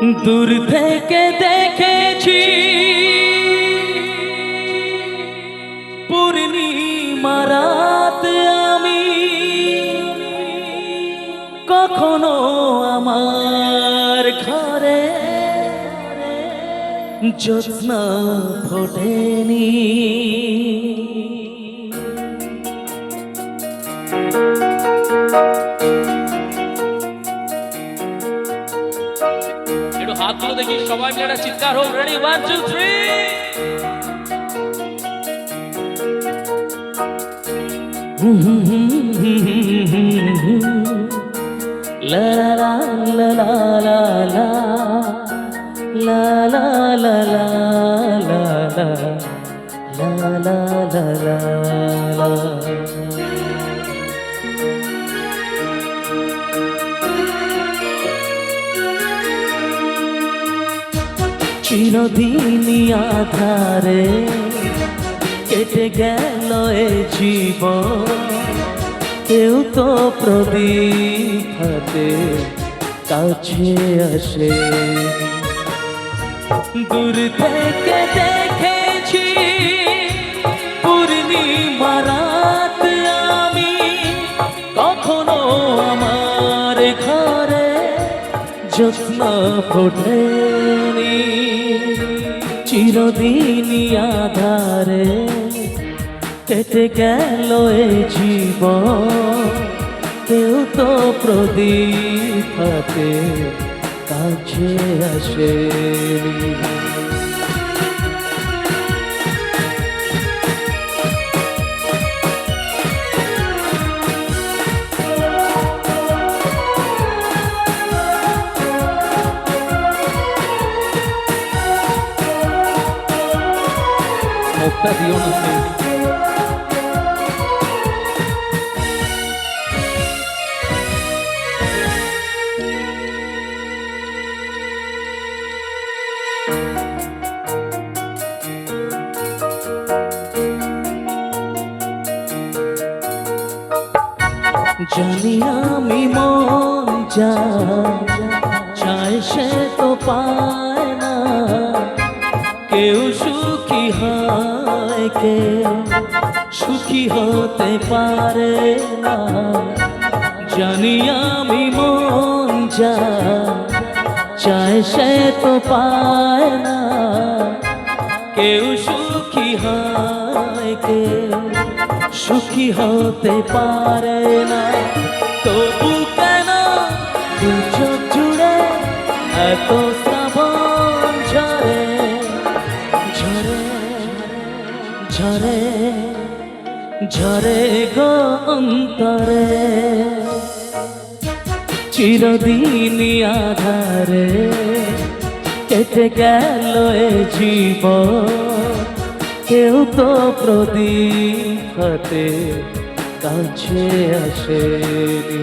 দূর থেকে দেখেছি পূর্ণিমারাত আমি। কখনো আমার ঘরে জ্যোৎস্না ফোটেনি। তুলে দেখি সবাই মিলে একটা চিৎকার হোক ready one two three La la la la la la la la la la la la la la la la la চিরদিনই আধারে কেটে গেল এ জীবন। কেউ তো প্রদীপ হাতে কাছে আসে। দূর থেকে দেখেছি পূর্ণিমা আমি। কখনো আমার ঘরে যত্ন ফোটেনি। চিরদিনই আধারে কেটে গেল এ জীব কেউ তো প্রদীপ হাতে কাছে আসেনি। মুখটা দিও না জানি আমি মন যা চায় সে তো পায়। কে সুখী হতে পারে না। জানি আমি মন যা চায় সে তো পায় না। কেউ সুখী হয় কে সুখী হতে পারে না। তবু কেন দু চোখ জুড়ে এত ঝরে ঝরে গো অন্তরে। চিরদিনই আধারে কেটে গেল এ জীবন। কেউ তো প্রদীপ হাতে কাছে আসেনি।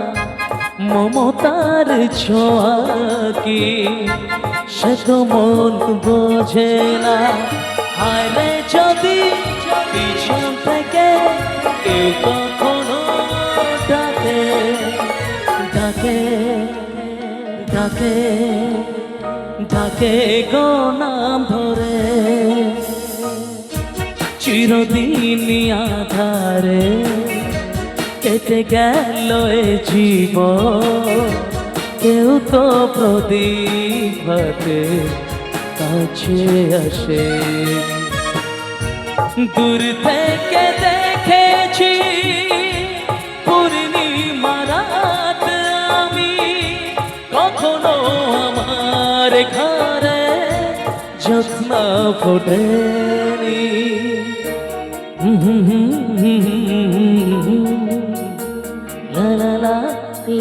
মমতার ছোঁয়া কি সে তো মন বোঝে না। হায়রে যদি পিছন থেকে কেউ কখনো ডাকে ডাকে ডাকে ডাকে গো নাম ধরে। চিরদিন আধারে কেটে গেল জীব কেউ তো প্রদীপ হাতে কাছে আসে। দূর থেকে দেখেছি ঘরে যত্ন ফোটেনি। লা